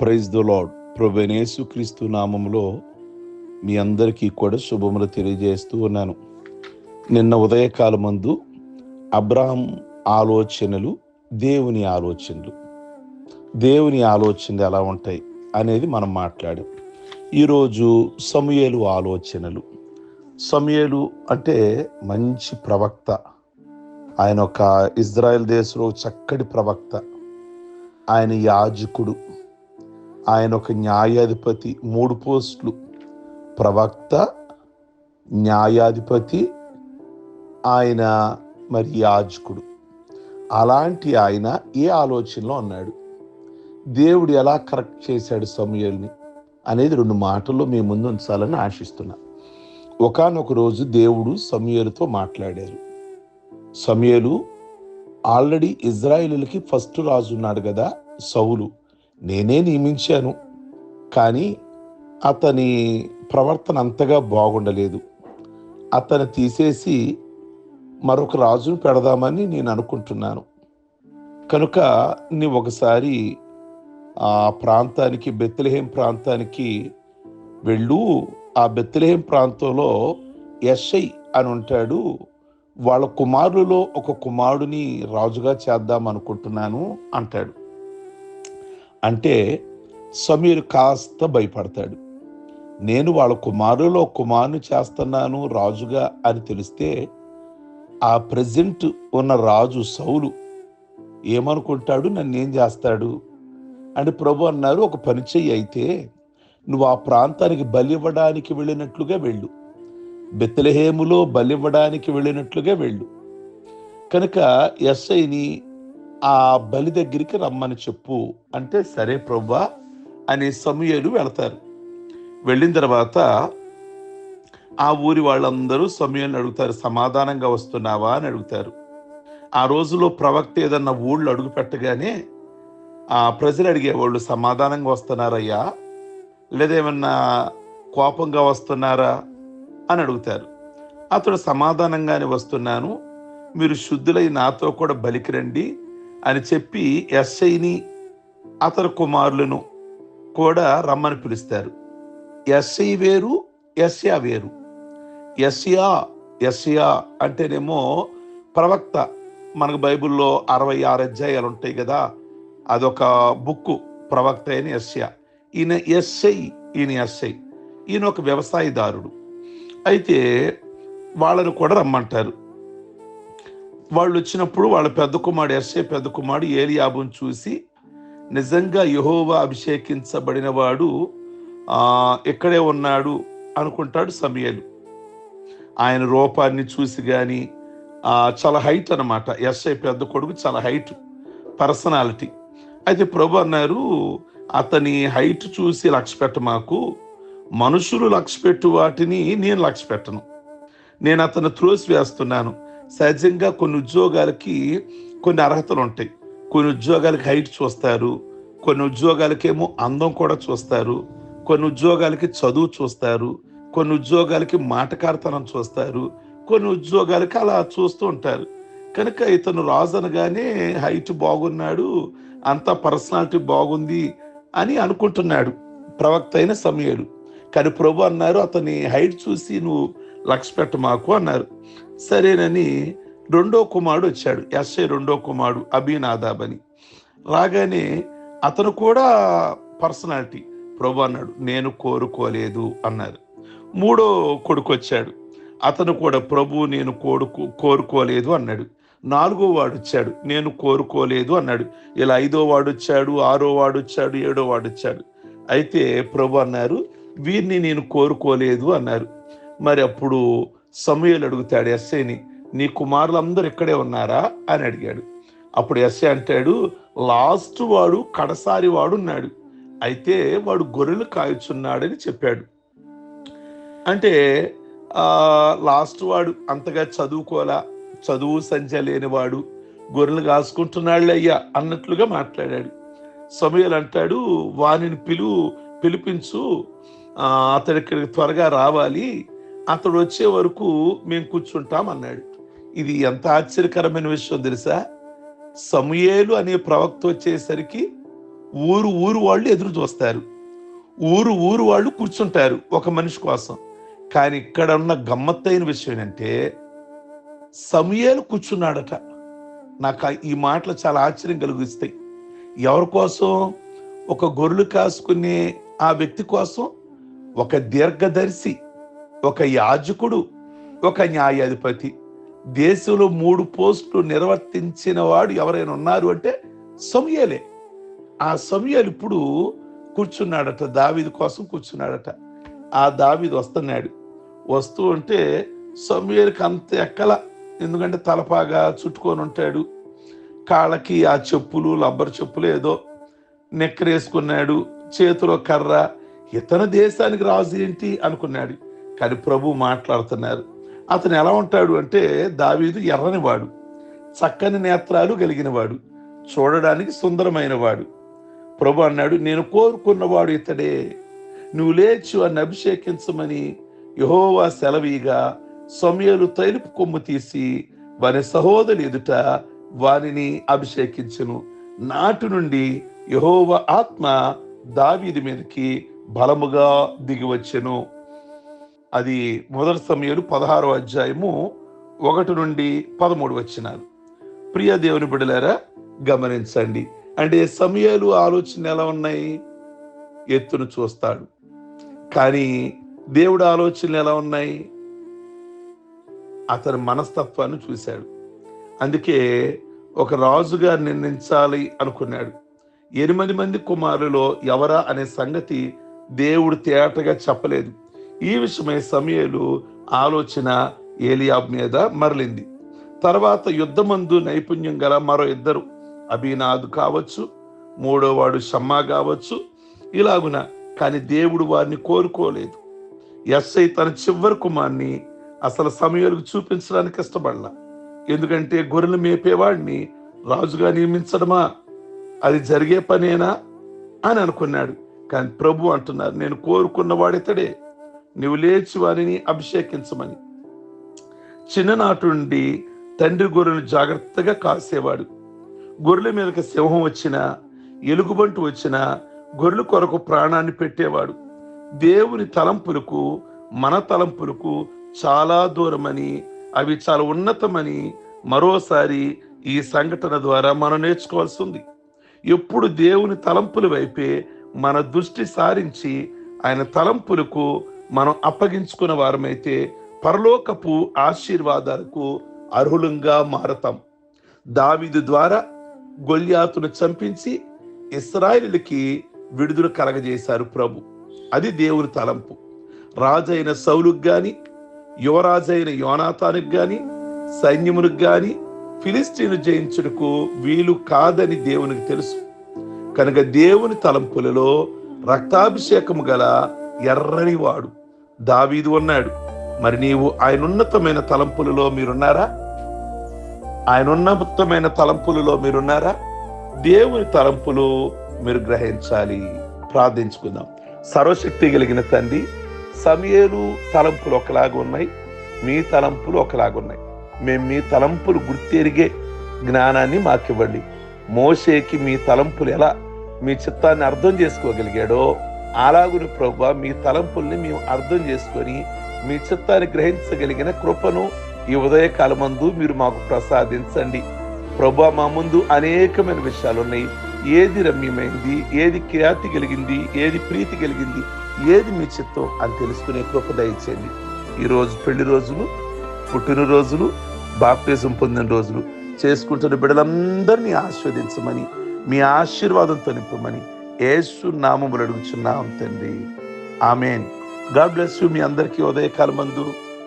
Praise the lord ప్రభనేసు క్రీస్తు నామంలో మీ అందరికీ కూడా శుభములు తెలియజేస్తూ ఉన్నాను. నిన్న ఉదయకాలమందు అబ్రహం ఆలోచనలు దేవుని ఆలోచనలు. దేవుని ఆలోచనలు ఎలా ఉంటాయి అనేది మనం మాట్లాడాం. ఈరోజు సమయలు ఆలోచనలు. సమయలు అంటే మంచి ప్రవక్త. ఆయన ఒక ఇజ్రాయెల్ దేశంలో చక్కటి ప్రవక్త. ఆయన యాజకుడు. ఆయన ఒక న్యాయాధిపతి. మూడు పోస్టులు. ప్రవక్త న్యాయాధిపతి ఆయన మరి యాజకుడు. అలాంటి ఆయన ఏ ఆలోచనలో ఉన్నాడు దేవుడు ఎలా కరెక్ట్ చేశాడు సమయల్ని అనేది రెండు మాటల్లో మీ ముందు ఉంచాలని ఆశిస్తున్నా. ఒకనొక రోజు దేవుడు సమయలతో మాట్లాడారు. సమయలు ఆల్రెడీ ఇజ్రాయిలులకి ఫస్ట్ రాజు ఉన్నాడు కదా సౌలు. నేనే నియమించాను కానీ అతని ప్రవర్తన అంతగా బాగుండలేదు. అతను తీసేసి మరొక రాజును పెడదామని నేను అనుకుంటున్నాను. కనుక నీ ఒకసారి ఆ ప్రాంతానికి బెత్తలహేం ప్రాంతానికి వెళ్ళు. ఆ బెత్తలహేం ప్రాంతంలో ఎస్ఐ అని ఉంటాడు. వాళ్ళ కుమారులలో ఒక కుమారుడిని రాజుగా చేద్దాం అనుకుంటున్నాను అంటాడు. అంటే సమీర్ కాస్త భయపడతాడు. నేను వాళ్ళ కుమారులో కుమారుని చేస్తున్నాను రాజుగా అని తెలిస్తే ఆ ప్రజెంట్ ఉన్న రాజు సౌలు ఏమనుకుంటాడు? నన్ను ఏం చేస్తాడు? అని ప్రభు అన్నారు ఒక పని చెయ్యి అయితే నువ్వు ఆ ప్రాంతానికి బలి ఇవ్వడానికి వెళ్ళినట్లుగా వెళ్ళు. బెత్తలహేములో బలివ్వడానికి వెళ్ళినట్లుగా వెళ్ళు. కనుక ఎస్ఐని ఆ బలి దగ్గరికి రమ్మని చెప్పు. అంటే సరే ప్రవ్వా అనే సమయాలు వెళతారు. వెళ్ళిన తర్వాత ఆ ఊరి వాళ్ళందరూ సమయాన్ని అడుగుతారు సమాధానంగా వస్తున్నావా? అని అడుగుతారు. ఆ రోజులో ప్రవక్త ఏదన్నా ఊళ్ళు అడుగు పెట్టగానే ఆ ప్రజలు అడిగేవాళ్ళు సమాధానంగా వస్తున్నారయ్యా? లేదా ఏమన్నా కోపంగా వస్తున్నారా? అని అడుగుతారు. అతడు సమాధానంగానే వస్తున్నాను. మీరు శుద్ధులై నాతో కూడా బలికి రండి. అని చెప్పి ఎస్ఐని అతని కుమారులను కూడా రమ్మని పిలుస్తారు. ఎస్ఐ వేరు ఎస్యా వేరు. ఎస్యా ఎస్యా అంటేనేమో ప్రవక్త. మనకు బైబిల్లో అరవై ఆరు అధ్యాయాలు ఉంటాయి కదా అదొక బుక్కు ప్రవక్త అయిన ఎస్యా. ఈయన ఎస్ఐ ఈయన ఎస్ఐ. ఈయన ఒక వ్యవసాయదారుడు. అయితే వాళ్ళను కూడా రమ్మంటారు. వాళ్ళు వచ్చినప్పుడు వాళ్ళ పెద్ద కుమారుడు ఎస్ఏ పెద్ద కుమారుడు ఏలియాబును చూసి నిజంగా యహోవా అభిషేకించబడిన వాడు ఇక్కడే ఉన్నాడు అనుకుంటాడు సమయలు. ఆయన రూపాన్ని చూసి కానీ చాలా హైట్ అనమాట ఎస్ఐ పెద్ద కొడుకు చాలా హైట్ పర్సనాలిటీ. అయితే ప్రభు అన్నారు అతని హైట్ చూసి లక్ష్య పెట్ట మాకు. మనుషులు లక్ష్య పెట్టు వాటిని నేను లక్ష్య పెట్టను. నేను అతను త్రోసి వేస్తున్నాను సహజంగా కొన్ని ఉద్యోగాలకి కొన్ని అర్హతలు ఉంటాయి. కొన్ని ఉద్యోగాలకి హైట్ చూస్తారు. కొన్ని ఉద్యోగాలకేమో అందం కూడా చూస్తారు. కొన్ని ఉద్యోగాలకి చదువు చూస్తారు. కొన్ని ఉద్యోగాలకి మాటకారతనం చూస్తారు. కొన్ని ఉద్యోగాలకి అలా చూస్తూ ఉంటారు. కనుక ఇతను రాజు అనగానే హైట్ బాగున్నాడు అంత పర్సనాలిటీ బాగుంది అని అనుకుంటున్నాడు ప్రవక్త అయిన సమయుడు కానీ ప్రభు అన్నారు అతని హైట్ చూసి నువ్వు లక్ష్య పెట్ట మాకు అన్నారు. సరేనని రెండో కుమారుడు వచ్చాడు. ఎస్ఐ రెండో కుమారుడు అభినాదాబ్ అని రాగానే అతను కూడా పర్సనాలిటీ. ప్రభు అన్నాడు నేను కోరుకోలేదు అన్నారు. మూడో కొడుకు వచ్చాడు. అతను కూడా ప్రభు నేను కోరుకు కోరుకోలేదు అన్నాడు. నాలుగో వాడు వచ్చాడు. నేను కోరుకోలేదు అన్నాడు. ఇలా ఐదో వాడు వచ్చాడు ఆరో వాడు వచ్చాడు ఏడో వాడు వచ్చాడు. అయితే ప్రభు అన్నారు వీరిని నేను కోరుకోలేదు అన్నారు. మరి అప్పుడు సమయాలు అడుగుతాడు ఎస్ఐని నీ కుమారులందరూ ఇక్కడే ఉన్నారా? అని అడిగాడు. అప్పుడు ఎస్ఐ అంటాడు లాస్ట్ వాడు కడసారి వాడు ఉన్నాడు. అయితే వాడు గొర్రెలు కాయచున్నాడని చెప్పాడు. అంటే లాస్ట్ వాడు అంతగా చదువుకోలా చదువు సంధ్య లేనివాడు గొర్రెలు కాసుకుంటున్నాళ్ళు అయ్యా అన్నట్లుగా మాట్లాడాడు. సమయాలు అంటాడు వానిని పిలు పిలిపించు అతడికి త్వరగా రావాలి. అతడు వచ్చే వరకు మేము కూర్చుంటాం అన్నాడు. ఇది ఎంత ఆశ్చర్యకరమైన విషయం తెలుసా? సమయేలు అనే ప్రవక్త వచ్చేసరికి ఊరు ఊరు వాళ్ళు ఎదురు చూస్తారు. ఊరు ఊరు వాళ్ళు కూర్చుంటారు ఒక మనిషి కోసం. కానీ ఇక్కడ ఉన్న గమ్మత్తైన విషయం ఏంటంటే సమయాలు కూర్చున్నాడట. నాకు ఈ మాటలు చాలా ఆశ్చర్యం కలిగిస్తాయి. ఎవరి కోసం? ఒక గొర్రెలు కాసుకునే ఆ వ్యక్తి కోసం ఒక దీర్ఘదర్శి. ఒక యాజకుడు ఒక న్యాయాధిపతి. దేశంలో మూడు పోస్టులు నిర్వర్తించిన వాడు ఎవరైనా ఉన్నారు అంటే సమయలే. ఆ సమయాలు ఇప్పుడు కూర్చున్నాడట దావిది కోసం కూర్చున్నాడట. ఆ దావీదు వస్తున్నాడు. వస్తూ ఉంటే సమయాలకి అంత ఎక్కల ఎందుకంటే తలపాగా చుట్టుకొని ఉంటాడు. కాళ్ళకి ఆ చెప్పులు లబ్బర్ చెప్పులు ఏదో నెక్కరేసుకున్నాడు. చేతిలో కర్ర ఇతర దేశానికి రాజు ఏంటి అనుకున్నాడు. కానీ ప్రభు మాట్లాడుతున్నారు. అతను ఎలా ఉంటాడు అంటే దావీదు ఎర్రని వాడు చక్కని నేత్రాలు కలిగిన వాడు చూడడానికి సుందరమైన వాడు ప్రభు అన్నాడు నేను కోరుకున్నవాడు ఇతడే. నువ్వు లేచి అని అభిషేకించమని యహోవా సెలవీగా సమయలు తైలుపు కొమ్ము తీసి వారి సహోదరు ఎదుట వారిని అభిషేకించును. నాటి నుండి యహోవ ఆత్మ దావీది మీదకి బలముగా దిగివచ్చెను. అది మొదటి సమయాలు పదహారో అధ్యాయము ఒకటి నుండి పదమూడు వచ్చినారు. ప్రియ దేవుని బిడ్డలారా గమనించండి. అంటే సమయాలు ఆలోచన ఎలా ఉన్నాయి? ఎత్తును చూస్తాడు. కానీ దేవుడు ఆలోచనలు ఎలా ఉన్నాయి? అతని మనస్తత్వాన్ని చూశాడు. అందుకే ఒక రాజుగా నిర్ణయించాలి అనుకున్నాడు. ఎనిమిది మంది కుమారులో ఎవరా అనే సంగతి దేవుడు తేటగా చెప్పలేదు. ఈ విషయమై సమయలు ఆలోచన ఏలియాబ్ మీద మరలింది. తర్వాత యుద్ధమందు నైపుణ్యం గల మరో ఇద్దరు అభినాద్ కావచ్చు మూడోవాడు షమ్మా కావచ్చు ఇలాగున కానీ దేవుడు వారిని కోరుకోలేదు. ఎస్ఐ తన చివరి కుమార్ని అసలు సమయాలకు చూపించడానికి ఇష్టపడలా. ఎందుకంటే గొర్రెలు మేపేవాడిని రాజుగా నియమించడమా? అది జరిగే పనేనా? అని అనుకున్నాడు. కానీ ప్రభు అంటున్నారు నేను కోరుకున్నవాడితడే నువ్వు లేచి వారిని అభిషేకించమని. చిన్ననాటుండి తండ్రి గొర్రెలు జాగ్రత్తగా కాసేవాడు. గొర్రెల మీదకి సింహం వచ్చినా ఎలుగుబంటు వచ్చినా గొర్రెల కొరకు ప్రాణాన్ని పెట్టేవాడు. దేవుని తలంపులకు మన తలంపులకు చాలా దూరమని అవి చాలా ఉన్నతమని మరోసారి ఈ సంఘటన ద్వారా మనం నేర్చుకోవాల్సి ఉంది. ఎప్పుడు దేవుని తలంపుల వైపే మన దృష్టి సారించి ఆయన తలంపులకు మనం అప్పగించుకున్న వారమైతే పరలోకపు ఆశీర్వాదాలకు అర్హులంగా మారతాం. దావిదు ద్వారా గొల్యాతును చంపించి ఇస్రాయిలుకి విడుదల కలగజేశారు ప్రభు. అది దేవుని తలంపు. రాజైన సౌలుకు గాని యువరాజైన యోనాతానికి గాని సైన్యమునికి గాని ఫిలిస్టీను జయించుటకు వీలు కాదని దేవునికి తెలుసు. కనుక దేవుని తలంపులలో రక్తాభిషేకము గల ఎర్రని వాడు దావీదు ఉన్నాడు మరి నీవు ఆయన ఉన్నతమైన తలంపులలో మీరున్నారా? ఆయన ఉన్నతమైన తలంపులలో మీరున్నారా? దేవుని తలంపులు మీరు గ్రహించాలి. ప్రార్థించుకుందాం. సర్వశక్తి కలిగిన తండ్రి సమయలు తలంపులు ఒకలాగా ఉన్నాయి. మీ తలంపులు ఒకలాగా ఉన్నాయి. మేము మీ తలంపులు గుర్తెరిగే జ్ఞానాన్ని మాకివ్వండి. మోషేకి మీ తలంపులు ఎలా మీ చిత్తాన్ని అర్థం చేసుకోగలిగాడో అలాగుని ప్రభు మీ తలంపుల్ని మేము అర్థం చేసుకొని మీ చిత్తాన్ని గ్రహించగలిగిన కృపను ఈ ఉదయకాలమందు మీరు మాకు ప్రసాదించండి. ప్రభు మా ముందు అనేకమైన విషయాలు ఉన్నాయి. ఏది రమ్యమైంది ఏది ఖ్యాతి కలిగింది ఏది ప్రీతి కలిగింది ఏది మీ చిత్తం అని తెలుసుకునే కృప దయచేయండి. ఈరోజు పెళ్ళి రోజులు పుట్టినరోజులు బాప్టిజం పొందిన రోజులు. చేసుకుంటున్న బిడ్డలందరినీ ఆస్వాదించమని మీ ఆశీర్వాదంతో నింపమని యేసు నామములు అడుగుచున్నాం తండ్రి. ఆమెన్. గాడ్ బ్లెస్ యూ మీ అందరికీ ఉదయకాలమందు.